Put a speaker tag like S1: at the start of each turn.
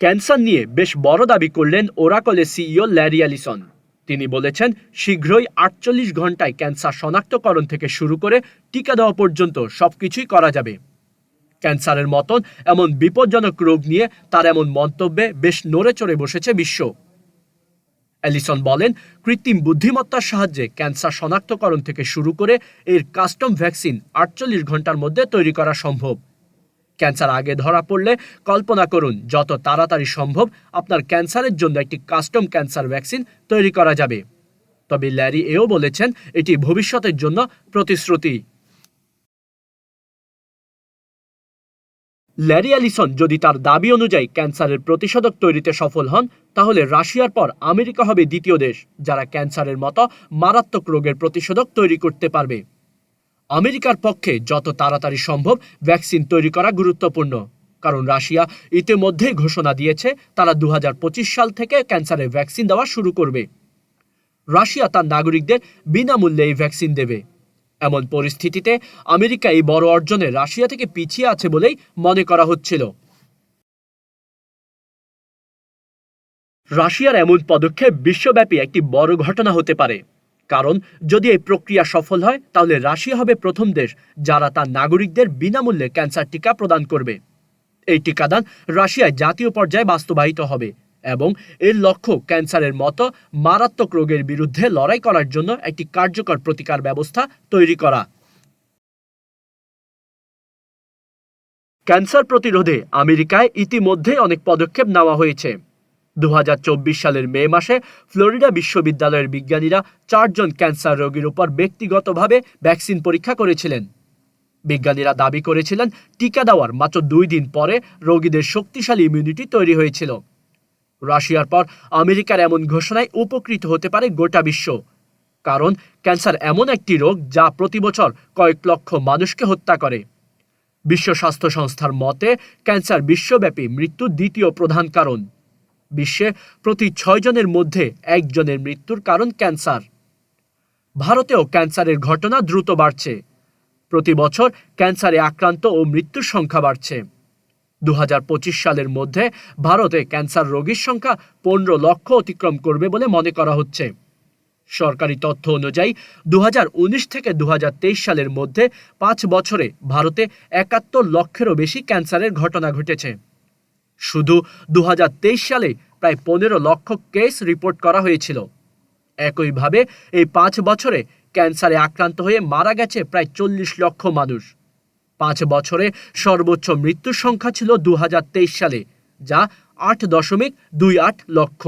S1: Cancer নিয়ে বেশ বড় দাবি করলেন ওরাকলের সিইও ল্যারি অ্যালিসন। তিনি বলেছেন, শীঘ্রই আটচল্লিশ ঘন্টায় ক্যান্সার শনাক্তকরণ থেকে শুরু করে টিকা দেওয়া পর্যন্ত সবকিছুই করা যাবে। ক্যান্সারের মতন এমন বিপজ্জনক রোগ নিয়ে তার এমন মন্তব্যে বেশ নড়ে চড়ে বসেছে বিশ্ব। অ্যালিসন বলেন, কৃত্রিম বুদ্ধিমত্তার সাহায্যে ক্যান্সার শনাক্তকরণ থেকে শুরু করে এর কাস্টম ভ্যাকসিন আটচল্লিশ ঘণ্টার মধ্যে তৈরি করা সম্ভব। ক্যান্সার আগে ধরা পড়লে কল্পনা করুন, যত তাড়াতাড়ি সম্ভব আপনার ক্যান্সারের জন্য একটি কাস্টম ক্যান্সার ভ্যাকসিন তৈরি করা যাবে। তবে ল্যারি এও বলেছেন, এটি ভবিষ্যতের জন্য প্রতিশ্রুতি। ল্যারি অ্যালিসন যদি তার দাবি অনুযায়ী ক্যান্সারের প্রতিষেধক তৈরিতে সফল হন, তাহলে রাশিয়ার পর আমেরিকা হবে দ্বিতীয় দেশ, যারা ক্যান্সারের মতো মারাত্মক রোগের প্রতিষেধক তৈরি করতে পারবে। আমেরিকার পক্ষে যত তাড়াতাড়ি সম্ভব ভ্যাকসিন তৈরি করা গুরুত্বপূর্ণ। কারণ রাশিয়া ইতিমধ্যেই ঘোষণা দিয়েছে, তারা দু হাজার পঁচিশ সাল থেকে ক্যান্সারের ভ্যাকসিন দেওয়া শুরু করবে। রাশিয়া তার নাগরিকদের বিনামূল্যে এই ভ্যাকসিন দেবে। এমন পরিস্থিতিতে আমেরিকা এই বড় অর্জনে রাশিয়া থেকে পিছিয়ে আছে বলেই মনে করা হচ্ছিল। রাশিয়ার এমন পদক্ষেপ বিশ্বব্যাপী একটি বড় ঘটনা হতে পারে। কারণ, যদি এই প্রক্রিয়া সফল হয়, তাহলে রাশিয়া হবে প্রথম দেশ যারা তার নাগরিকদের বিনামূল্যে ক্যান্সার টিকা প্রদান করবে। এই টিকাদান রাশিয়ায় জাতীয় পর্যায়ে বাস্তবায়িত হবে এবং এর লক্ষ্য ক্যান্সারের মতো মারাত্মক রোগের বিরুদ্ধে লড়াই করার জন্য একটি কার্যকর প্রতিকার ব্যবস্থা তৈরি করা। ক্যান্সার প্রতিরোধে আমেরিকায় ইতিমধ্যেই অনেক পদক্ষেপ নেওয়া হয়েছে। দু হাজার চব্বিশ সালের মে মাসে ফ্লোরিডা বিশ্ববিদ্যালয়ের বিজ্ঞানীরা চারজন ক্যান্সার রোগীর উপর ব্যক্তিগতভাবে ভ্যাকসিন পরীক্ষা করেছিলেন। বিজ্ঞানীরা দাবি করেছিলেন, টিকা দেওয়ার মাত্র দুই দিন পরে রোগীদের শক্তিশালী ইমিউনিটি তৈরি হয়েছিল। রাশিয়ার পর আমেরিকার এমন ঘোষণায় উপকৃত হতে পারে গোটা বিশ্ব। কারণ ক্যান্সার এমন একটি রোগ যা প্রতি বছর কয়েক লক্ষ মানুষকে হত্যা করে। বিশ্ব স্বাস্থ্য সংস্থার মতে, ক্যান্সার বিশ্বব্যাপী মৃত্যুর দ্বিতীয় প্রধান কারণ। বিশ্বে প্রতি ছয় জনের মধ্যে একজনের মৃত্যুর কারণ ক্যান্সার। ভারতেও ক্যান্সারের ঘটনা দ্রুত বাড়ছে। প্রতি বছর ক্যান্সারে আক্রান্ত ও মৃত্যুর সংখ্যা বাড়ছে। দু হাজার পঁচিশ সালের মধ্যে ভারতে ক্যান্সার রোগীর সংখ্যা পনেরো লক্ষ অতিক্রম করবে বলে মনে করা হচ্ছে। সরকারি তথ্য অনুযায়ী দু হাজার উনিশ থেকে দু হাজার তেইশ সালের মধ্যে পাঁচ বছরে ভারতে একাত্তর লক্ষেরও বেশি ক্যান্সারের ঘটনা ঘটেছে। শুধু দু হাজার তেইশ সালে প্রায় পনেরো লক্ষ কেস রিপোর্ট করা হয়েছিল। একইভাবে এই পাঁচ বছরে ক্যান্সারে আক্রান্ত হয়ে মারা গেছে প্রায় চল্লিশ লক্ষ মানুষ। পাঁচ বছরে সর্বোচ্চ মৃত্যুর সংখ্যা ছিল দু হাজার তেইশ সালে, যা আট দশমিক দুই আট লক্ষ।